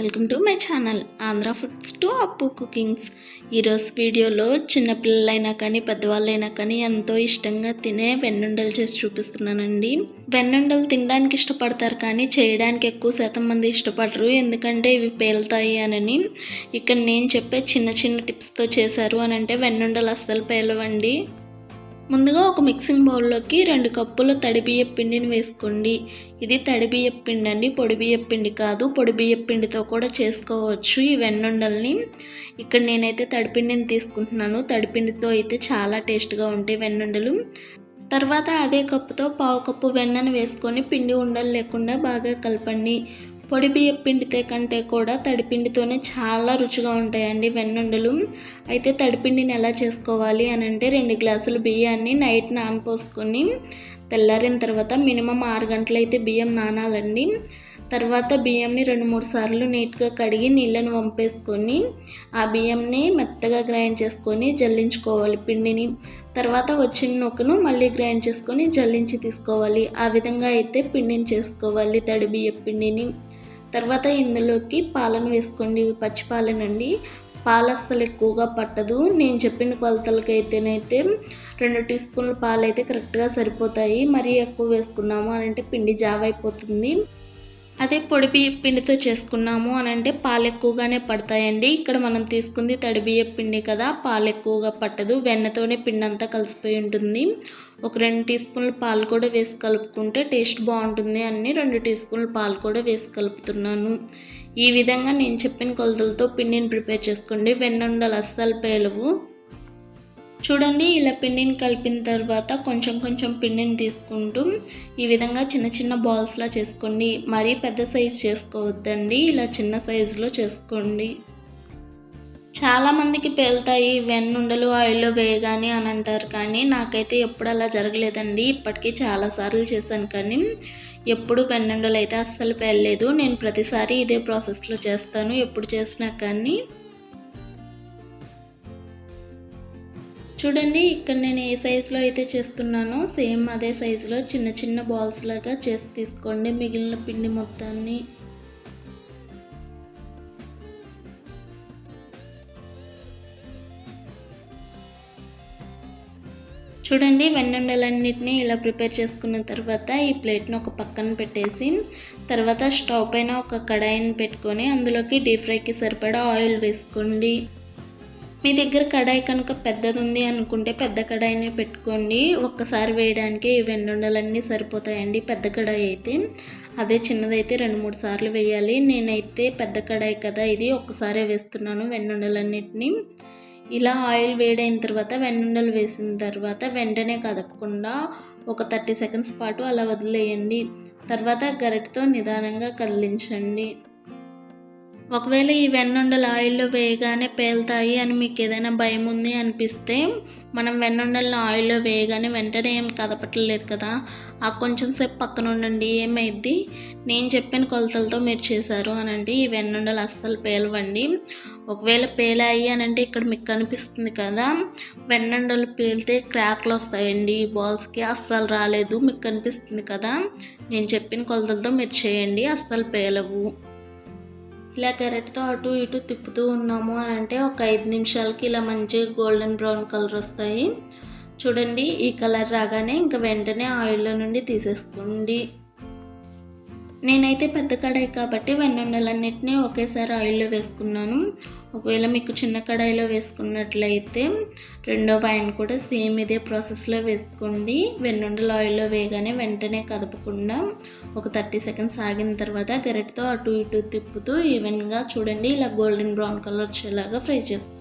Welcome to my channel Andhra foods to Appu cookings. ఈరోజు వీడియోలో చిన్నపిల్లలైనా కానీ పెద్దవాళ్ళైనా కానీ ఎంతో ఇష్టంగా తినే వెన్నుండలు చేసి చూపిస్తున్నానండి. వెన్నుండలు తినడానికి ఇష్టపడతారు కానీ చేయడానికి ఎక్కువ శాతం మంది ఇష్టపడరు. ఎందుకంటే ఇవి పేలుతాయి అనని. ఇక్కడ నేను చెప్పే చిన్న చిన్న టిప్స్తో చేశారు అని అంటే వెన్నుండలు అస్సలు పేలవండి. ముందుగా ఒక మిక్సింగ్ బౌల్లోకి రెండు కప్పుల తడిబియ్య పిండిని వేసుకోండి. ఇది తడిబియ్య పిండి అండి. పొడి బియ్య పిండి కాదు పొడి బియ్య పిండితో కూడా చేసుకోవచ్చు. ఈ వెన్నుండల్ని ఇక్కడ నేనైతే తడిపిండిని తీసుకుంటున్నాను. తడిపిండితో అయితే చాలా టేస్ట్గా ఉంటాయి వెన్నుండలు. తర్వాత అదే కప్పుతో పావు కప్పు వెన్నను వేసుకొని పిండి ఉండలు లేకుండా బాగా కలపండి. పొడి బియ్య పిండితే కంటే కూడా తడిపిండితోనే చాలా రుచిగా ఉంటాయండి వెన్నుండలు. అయితే తడిపిండిని ఎలా చేసుకోవాలి అని అంటే రెండు గ్లాసులు బియ్యాన్ని నైట్ నానపోసుకొని తెల్లారిన తర్వాత మినిమం ఆరు గంటలు అయితే బియ్యం నానాలండి. తర్వాత బియ్యంని రెండు మూడు సార్లు నీట్గా కడిగి నీళ్ళను వంపేసుకొని ఆ బియ్యంని మెత్తగా గ్రైండ్ చేసుకొని జల్లించుకోవాలి పిండిని. తర్వాత వచ్చిన నొక్కను మళ్ళీ గ్రైండ్ చేసుకొని జల్లించి తీసుకోవాలి. ఆ విధంగా అయితే పిండిని చేసుకోవాలి తడి బియ్య పిండిని. తర్వాత ఇందులోకి పాలను వేసుకోండి. ఇవి పచ్చి పాలనండి. పాలు అస్సలు ఎక్కువగా పట్టదు. నేను చెప్పిన కొలతలకి అయితేనైతే రెండు టీ స్పూన్ల పాలు అయితే కరెక్ట్గా సరిపోతాయి. మరీ ఎక్కువ వేసుకున్నాము అని అంటే పిండి జావ అయిపోతుంది అదే పొడి పిండితో చేసుకున్నాము అని అంటే పాలు ఎక్కువగానే పడతాయండి. ఇక్కడ మనం తీసుకుంది తడి బియ్య పిండి కదా పాలు ఎక్కువగా పట్టదు. వెన్నతోనే పిండి అంతా కలిసిపోయి ఉంటుంది. ఒక రెండు టీ స్పూన్లు పాలు కూడా వేసి కలుపుకుంటే టేస్ట్ బాగుంటుంది అని రెండు టీ స్పూన్లు పాలు కూడా వేసి కలుపుతున్నాను. ఈ విధంగా నేను చెప్పిన కొలతలతో పిండిని ప్రిపేర్ చేసుకోండి. వెన్న ఉండలు అస్సలు పేలవు. చూడండి ఇలా పిండిని కలిపిన తర్వాత కొంచెం కొంచెం పిండిని తీసుకుంటూ ఈ విధంగా చిన్న చిన్న బాల్స్లా చేసుకోండి. మరీ పెద్ద సైజ్ చేసుకోవద్దండి. ఇలా చిన్న సైజులో చేసుకోండి. చాలామందికి పేలుతాయి. వెన్నుండలు ఆయిల్లో వేయగానే అని అంటారు కానీ నాకైతే ఎప్పుడు అలా జరగలేదండి. ఇప్పటికీ చాలాసార్లు చేశాను కానీ ఎప్పుడు వెన్నుండలు అయితే అస్సలు పేలలేదు. నేను ప్రతిసారి ఇదే ప్రాసెస్లో చేస్తాను. ఎప్పుడు చేసినా కానీ చూడండి ఇక్కడ నేను ఏ సైజులో అయితే చేస్తున్నానో సేమ్ అదే సైజులో చిన్న చిన్న బాల్స్ లాగా చేసి తీసుకోండి. మిగిలిన పిండి మొత్తాన్ని. చూడండి వెన్నుండలన్నిటిని ఇలా ప్రిపేర్ చేసుకున్న తర్వాత ఈ ప్లేట్ను ఒక పక్కన పెట్టేసి తర్వాత స్టవ్ పైన ఒక కడాయిని పెట్టుకొని అందులోకి డీప్ ఫ్రైకి సరిపడా ఆయిల్ వేసుకోండి. మీ దగ్గర కడాయి కనుక పెద్దది ఉంది అనుకుంటే పెద్ద కడాయినే పెట్టుకోండి. ఒక్కసారి వేయడానికి ఈ వెన్నుండలన్నీ సరిపోతాయండి పెద్ద కడాయి అయితే. అదే చిన్నదైతే రెండు మూడు సార్లు వేయాలి. నేనైతే పెద్ద కడాయి కదా ఇది ఒక్కసారే వేస్తున్నాను వెన్నుండలన్నిటిని ఇలా ఆయిల్ వేడైన తర్వాత వెన్నుండలు వేసిన తర్వాత వెంటనే కదపకుండా ఒక థర్టీ సెకండ్స్ పాటు అలా వదిలేయండి. తర్వాత గరిటతో నిదానంగా కదిలించండి. ఒకవేళ ఈ వెన్నుండలు ఆయిల్లో వేయగానే పేలుతాయి అని మీకు ఏదైనా భయం ఉంది అనిపిస్తే మనం వెన్నుండలను ఆయిల్లో వేయగానే వెంటనే ఏం కదపట్లేదు కదా. ఆ కొంచెం సేపు పక్కన ఉండండి ఏమైద్ది? నేను చెప్పిన కొలతలతో మీరు చేశారు అని ఈ వెన్నుండలు అస్సలు పేలవండి. ఒకవేళ పేలాయి అని అంటే ఇక్కడ మీకు కనిపిస్తుంది కదా. వెన్నుండలు పేలితే క్రాక్లు వస్తాయండి. బాల్స్కి అస్సలు రాలేదు. మీకు కనిపిస్తుంది కదా. నేను చెప్పిన కొలతలతో మీరు చేయండి. అస్సలు పేలవు. ఇలా గరెట్తో అటు ఇటు తిప్పుతూ ఉన్నాము అని అంటే ఒక ఐదు నిమిషాలకి ఇలా మంచిగా గోల్డెన్ బ్రౌన్ కలర్ వస్తాయి. చూడండి ఈ కలర్ రాగానే ఇంకా వెంటనే ఆయిల్లో నుండి తీసేసుకోండి. నేనైతే పెద్ద కడాయి కాబట్టి వెన్నుండలన్నిటినీ ఒకేసారి ఆయిల్లో వేసుకున్నాను. ఒకవేళ మీకు చిన్న కడాయిలో వేసుకున్నట్లయితే రెండో వైన్ కూడా సేమ్ ఇదే ప్రాసెస్లో వేసుకోండి. వెన్నుండలు ఆయిల్లో వేయగానే వెంటనే కదపకుండా ఒక థర్టీ సెకండ్స్ ఆగిన తర్వాత గరిటతో అటు ఇటు తిప్పుతూ ఈవెన్గా చూడండి ఇలా గోల్డెన్ బ్రౌన్ కలర్ వచ్చేలాగా ఫ్రై చేసుకోండి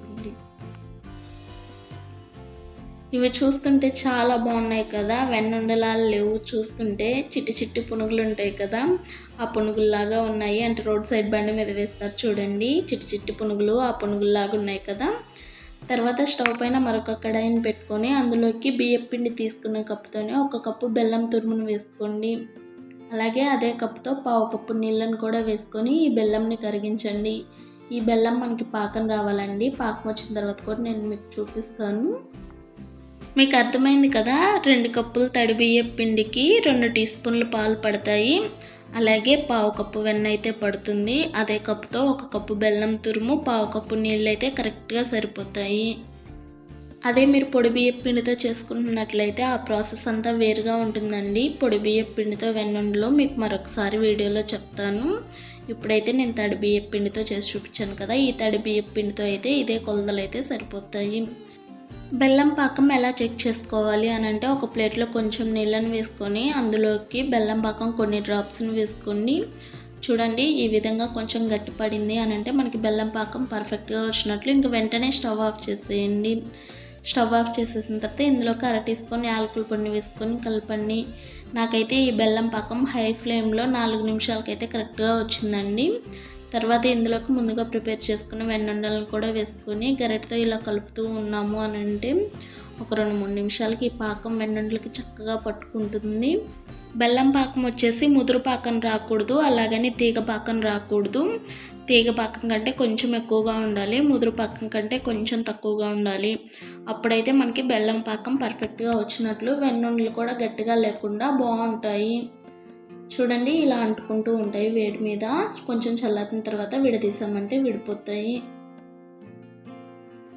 ఇవి చూస్తుంటే చాలా బాగున్నాయి కదా. వెన్నుండలాలు లేవు. చూస్తుంటే చిట్టి చిట్టి పునుగులు ఉంటాయి కదా. ఆ పునుగుల్లాగా ఉన్నాయి. అంటే రోడ్ సైడ్ బండి మీద వేస్తారు చూడండి. చిట్టి చిట్టి పునుగులు ఆ పునుగుల్లాగా ఉన్నాయి కదా. తర్వాత స్టవ్ పైన మరొక కడాయిని పెట్టుకొని అందులోకి బియ్యం పిండి తీసుకున్న కప్పుతోనే ఒక కప్పు బెల్లం తురుమును వేసుకోండి. అలాగే అదే కప్పుతో పావు కప్పు నీళ్ళను కూడా వేసుకొని ఈ బెల్లంని కరిగించండి. ఈ బెల్లం మనకి పాకం రావాలండి. పాకం వచ్చిన తర్వాత కూడా నేను మీకు చూపిస్తాను. మీకు అర్థమైంది కదా? రెండు కప్పులు తడి పిండికి రెండు టీ స్పూన్లు పాలు పడతాయి. అలాగే పావు కప్పు వెన్న అయితే పడుతుంది. అదే కప్పుతో ఒక కప్పు బెల్లం తురుము పావు కప్పు నీళ్ళు అయితే కరెక్ట్గా సరిపోతాయి. అదే మీరు పొడి బియ్య పిండితో చేసుకుంటున్నట్లయితే ఆ ప్రాసెస్ అంతా వేరుగా ఉంటుందండి. పొడి బియ్య పిండితో వెన్నుండలో మీకు మరొకసారి వీడియోలో చెప్తాను. ఇప్పుడైతే నేను తడి బియ్య పిండితో చేసి చూపించాను కదా? ఈ తడి బియ్య పిండితో అయితే ఇదే కొలతలు అయితే సరిపోతాయి. బెల్లం పాకం ఎలా చెక్ చేసుకోవాలి అని అంటే ఒక ప్లేట్లో కొంచెం నీళ్ళని వేసుకొని అందులోకి బెల్లం పాకం కొన్ని డ్రాప్స్ని వేసుకొని చూడండి ఈ విధంగా కొంచెం గట్టిపడింది అని అంటే మనకి బెల్లం పాకం పర్ఫెక్ట్గా వచ్చినట్లు ఇంక వెంటనే స్టవ్ ఆఫ్ చేసేయండి. స్టవ్ ఆఫ్ చేసేసిన తర్వాత ఇందులోకి అర టీ స్పూన్ యాలకుల పొడిని వేసుకొని కలపండి. నాకైతే ఈ బెల్లం పాకం హై ఫ్లేమ్లో నాలుగు నిమిషాలకైతే కరెక్ట్గా వచ్చిందండి. తర్వాత ఇందులోకి ముందుగా ప్రిపేర్ చేసుకున్న వెన్నుండలను కూడా వేసుకొని గరిటతో ఇలా కలుపుతూ ఉన్నాము అని అంటే ఒక రెండు మూడు నిమిషాలకి ఈ పాకం వెన్నుండలకి చక్కగా పట్టుకుంటుంది. బెల్లం పాకం వచ్చేసి ముదురు పాకం రాకూడదు అలాగని తీగ పాకం రాకూడదు. తీగ పాకం కంటే కొంచెం ఎక్కువగా ఉండాలి ముదురు పాకం కంటే కొంచెం తక్కువగా ఉండాలి. అప్పుడైతే మనకి బెల్లం పాకం పర్ఫెక్ట్గా వచ్చినట్లు వెన్నుండలు కూడా గట్టిగా లేకుండా బాగుంటాయి. చూడండి ఇలా అంటుకుంటూ ఉంటాయి వేడి మీద. కొంచెం చల్లారిన తర్వాత విడదీసామంటే విడిపోతాయి.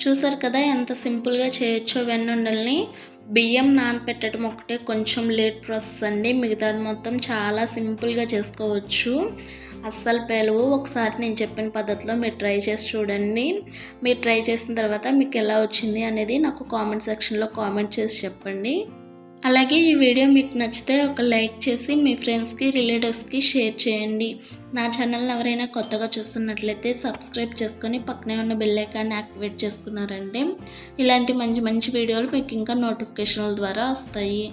చూసారు కదా ఎంత సింపుల్గా చేయొచ్చో వెన్నుండల్ని. బియ్యం నానపెట్టడం ఒకటే కొంచెం లేట్ ప్రాసెస్ అండి. మిగతాది మొత్తం చాలా సింపుల్గా చేసుకోవచ్చు. అస్సలు పేలవు. ఒకసారి నేను చెప్పిన పద్ధతిలో మీరు ట్రై చేసి చూడండి. మీరు ట్రై చేసిన తర్వాత మీకు ఎలా వచ్చింది అనేది నాకు కామెంట్ సెక్షన్లో కామెంట్ చేసి చెప్పండి. అలాగే ఈ వీడియో మీకు నచ్చితే ఒక లైక్ చేసి మీ ఫ్రెండ్స్కి రిలేటివ్స్కి షేర్ చేయండి. నా ఛానల్ని ఎవరైనా కొత్తగా చూస్తున్నట్లయితే సబ్స్క్రైబ్ చేసుకొని పక్కనే ఉన్న బెల్లైకాన్ని యాక్టివేట్ చేసుకున్నారంటే ఇలాంటి మంచి మంచి వీడియోలు మీకు ఇంకా నోటిఫికేషన్ల ద్వారా వస్తాయి.